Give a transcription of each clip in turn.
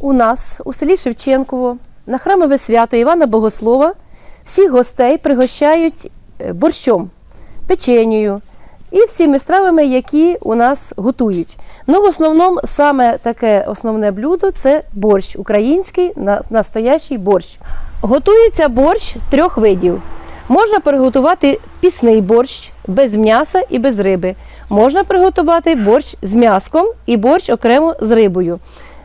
У нас у селі Шевченково на храмове свято Івана Богослова всіх гостей пригощають е, борщом, печенею і всіми стравами, які у нас готують. Ну, в основному саме таке основне блюдо це борщ, український настоящий борщ. Готується борщ трьох видів. Можна приготувати пісний борщ без м'яса і без риби. Можна приготувати борщ з м'яском і борщ окремо з рибою.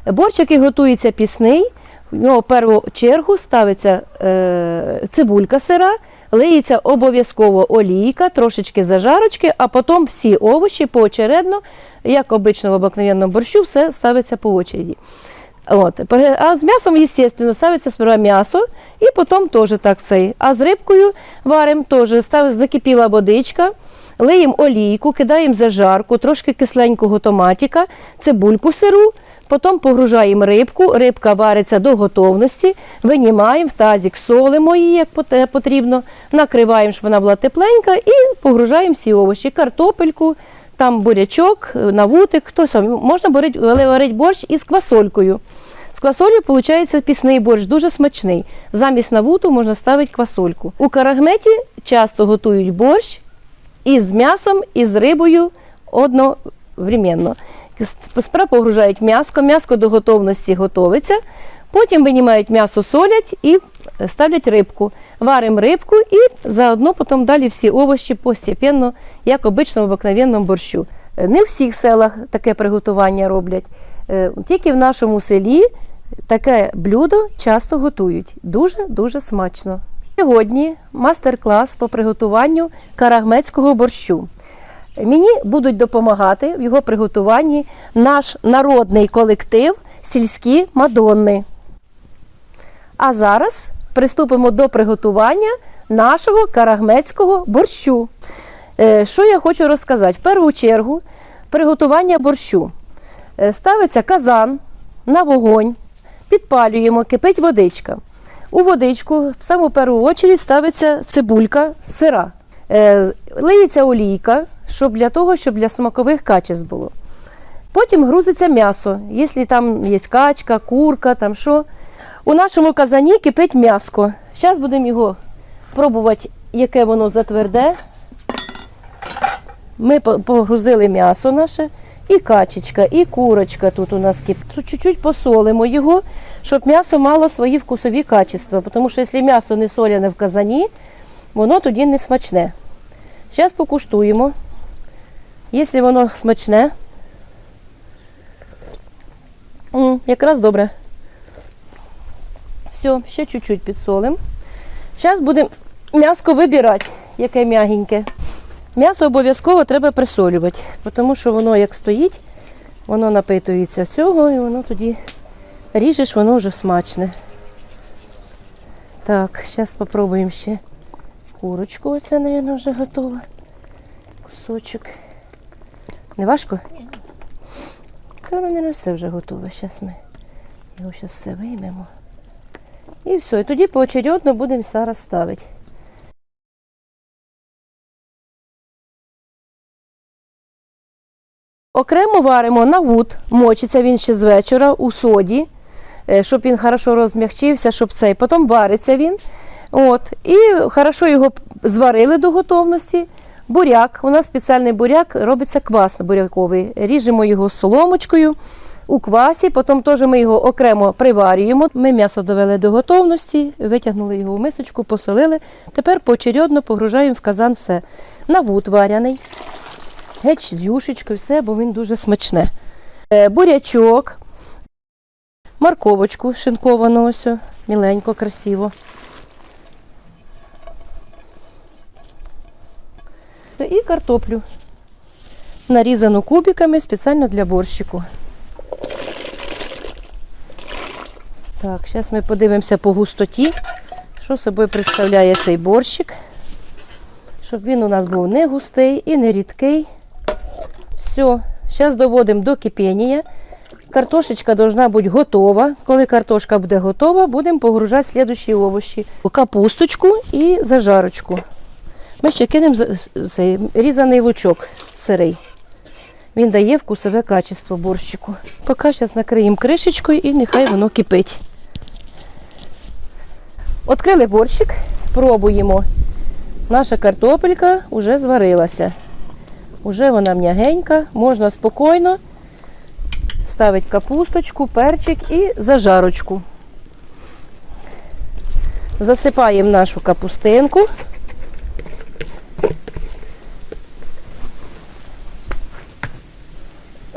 Борщ, який готується пісний, в нього в першу чергу ставиться е, цибулька сира, лиється обов'язково олійка, трошечки зажарочки, а потім всі овочі поочередно, як обично в обикновенному борщу, все ставиться по очереді. От. А з м'ясом, звісно, ставиться сперва м'ясо і потім теж так цей. А з рибкою варимо теж, закипіла водичка, лиємо олійку, кидаємо зажарку, трошки кисленького томатика, цибульку сиру, потім погружаємо рибку, рибка вариться до готовності, винімаємо в тазик, солимо її, як потрібно, накриваємо, щоб вона була тепленька, і погружаємо всі овочі, картопельку, там бурячок, е, навутик, хто сам. Можна варити варити борщ із квасолькою. З квасолью виходить пісний борщ, дуже смачний. Замість навуту можна ставити квасольку. У карагметі часто готують борщ із м'ясом, і з рибою одновременно. Справа погружають м'яско, м'яско до готовності готовиться. Потім винімають м'ясо, солять і ставлять рибку. Варимо рибку і заодно потім далі всі овочі постепенно, як обично в обикновенному борщу. Е, Не в всіх селах таке приготування роблять. Е, Тільки в нашому селі таке блюдо часто готують. Дуже-дуже смачно. Сьогодні мастер-клас по приготуванню карагмецького борщу. Мені будуть допомагати в його приготуванні наш народний колектив сільські мадонни. А зараз приступимо до приготування нашого карагмецького борщу. Е, Що я хочу розказати? В першу чергу приготування борщу. Е, Ставиться казан на вогонь, підпалюємо, кипить водичка. У водичку в саму першу чергу ставиться цибулька сира. Е, Лиється олійка, щоб для того, щоб для смакових качеств було. Потім грузиться м'ясо, якщо там є качка, курка, там що. У нашому казані кипить м'яско. Зараз будемо його пробувати, яке воно затверде. Ми погрузили м'ясо наше, і качечка, і курочка тут у нас кипить. Чуть-чуть посолимо його, щоб м'ясо мало свої вкусові качества. Тому що якщо м'ясо не соляне в казані, воно тоді не смачне. Зараз покуштуємо. Якщо воно смачне, якраз добре. Все, ще чуть-чуть підсолимо. Зараз будемо м'яско вибирати, яке м'ягеньке. М'ясо обов'язково треба присолювати, тому що воно як стоїть, воно напитується цього і воно тоді ріжеш, воно вже смачне. Так, зараз спробуємо ще курочку. Оця, мабуть, вже готова. Кусочок. Не важко? Та, мабуть, все вже готове. Зараз ми його зараз все виймемо. І все. І тоді поочередно будемо зараз ставити. Окремо варимо навут, мочиться він ще з вечора у соді, е, щоб він хорошо розм'ягчився, щоб цей. Потім вариться він. От, і хорошо його зварили до готовності. Буряк, у нас спеціальний буряк, робиться квас буряковий. Ріжемо його соломочкою у квасі, потім теж ми його окремо приварюємо. Ми м'ясо довели до готовності, витягнули його в мисочку, посолили. Тепер поочередно погружаємо в казан все. Навут варяний, геть з юшечкою, все, бо він дуже смачне. Е, Бурячок, морковочку шинковану ось, міленько, красиво. І картоплю, нарізану кубиками спеціально для борщику. Так, зараз ми подивимося по густоті, що собою представляє цей борщик. Щоб він у нас був не густий і не рідкий. Все, зараз доводимо до кипіння. Картошечка должна бути готова. Коли картошка буде готова, будемо погружати слідчі овочі. Капусточку і зажарочку. Ми ще кинемо цей різаний лучок сирий. Він дає вкусове качество борщику. Поки зараз накриємо кришечкою і нехай воно кипить. Открили борщик, пробуємо. Наша картопелька вже зварилася. Уже вона м'ягенька, можна спокійно ставити капусточку, перчик і зажарочку. Засипаємо нашу капустинку.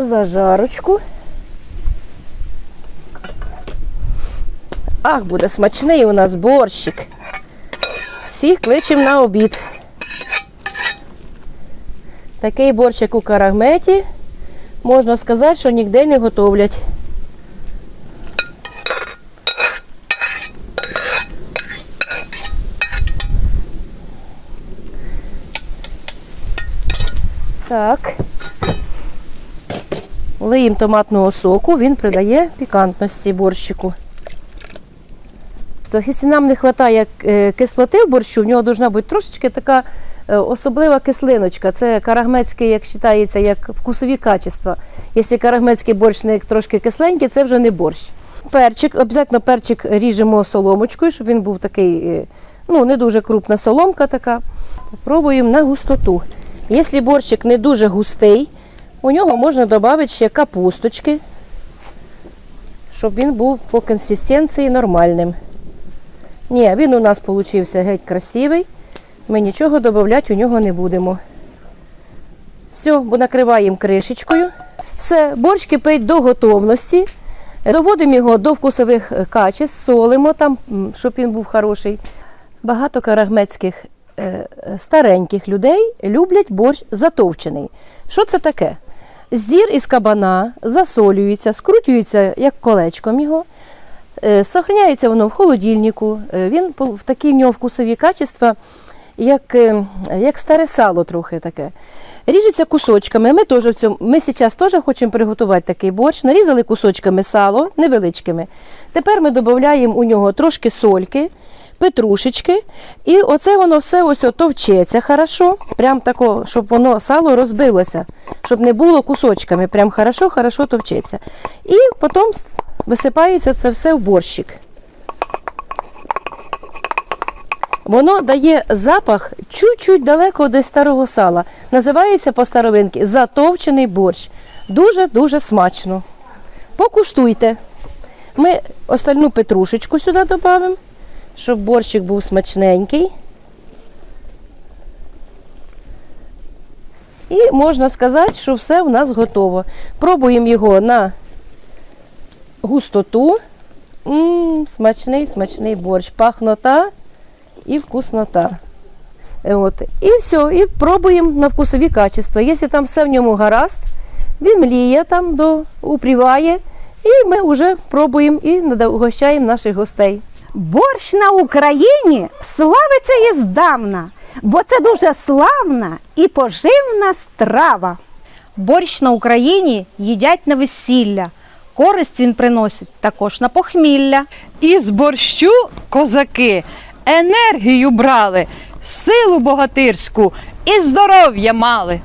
Зажарочку. Ах, буде смачний у нас борщик. Всіх кличемо на обід. Такий борщик у карагметі, можна сказати, що ніде не готовлять. Так. Лиємо томатного соку, він придає пікантності борщику. Якщо нам не вистачає е, кислоти в борщу, в нього повинна бути трошечки така е, особлива кислиночка. Це карагмецький, як вважається, як вкусові качества. Якщо карагмецький борщ трошки кисленький, це вже не борщ. Перчик, обов'язково перчик ріжемо соломочкою, щоб він був такий, е, ну, не дуже крупна соломка така. Пробуємо на густоту. Якщо борщик не дуже густий, у нього можна додати ще капусточки, щоб він був по консистенції нормальним. Ні, він у нас получився геть красивий. Ми нічого додати у нього не будемо. Все, накриваємо кришечкою. Все, борщ кипить до готовності. Доводимо його до вкусових качеств, солимо там, щоб він був хороший. Багато карагмецьких е, е, стареньких людей люблять борщ затовчений. Що це таке? Здір із кабана засолюється, скрутюється як колечком його. Е, Сохраняється воно в холодильнику. Е, Він в такі в нього вкусові качества, як, е, як старе сало трохи таке. Ріжеться кусочками. Ми теж в цьому, ми зараз теж хочемо приготувати такий борщ. Нарізали кусочками сало невеличкими. Тепер ми додаємо у нього трошки сольки, петрушечки, і оце воно все ось товчеться хорошо, прям тако, щоб воно сало розбилося, щоб не було кусочками. Прям хорошо, хорошо товчеться. І потім висипається це все в борщик. Воно дає запах чуть-чуть далеко десь старого сала. Називається по старовинки затовчений борщ. Дуже-дуже смачно. Покуштуйте. Ми остальну петрушечку сюди додамо, щоб борщик був смачненький. І можна сказати, що все у нас готово. Пробуємо його на густоту. М, смачний, смачний борщ. Пахнота і вкуснота. От. І все, і пробуємо на вкусові качества. Якщо там все в ньому гаразд, він мліє там, до, упріває, і ми вже пробуємо і угощаємо наших гостей. Борщ на Україні славиться іздавна, бо це дуже славна і поживна страва. Борщ на Україні їдять на весілля. Користь він приносить також на похмілля. Із борщу козаки енергію брали, силу богатирську і здоров'я мали.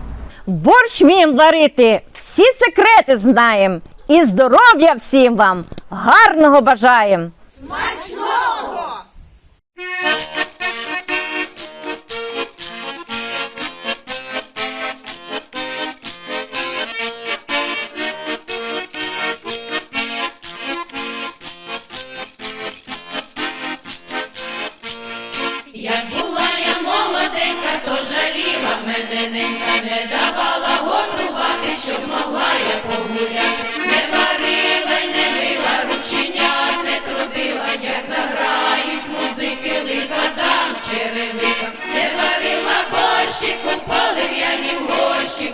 Борщ вміємо варити, всі секрети знаємо. І здоров'я всім вам, гарного бажаємо! Як була я молоденька, то жаліла медененька, не давала готувати, щоб могла я погуляти. Дам черевика. Не варила борщику, полив'яні горщику, не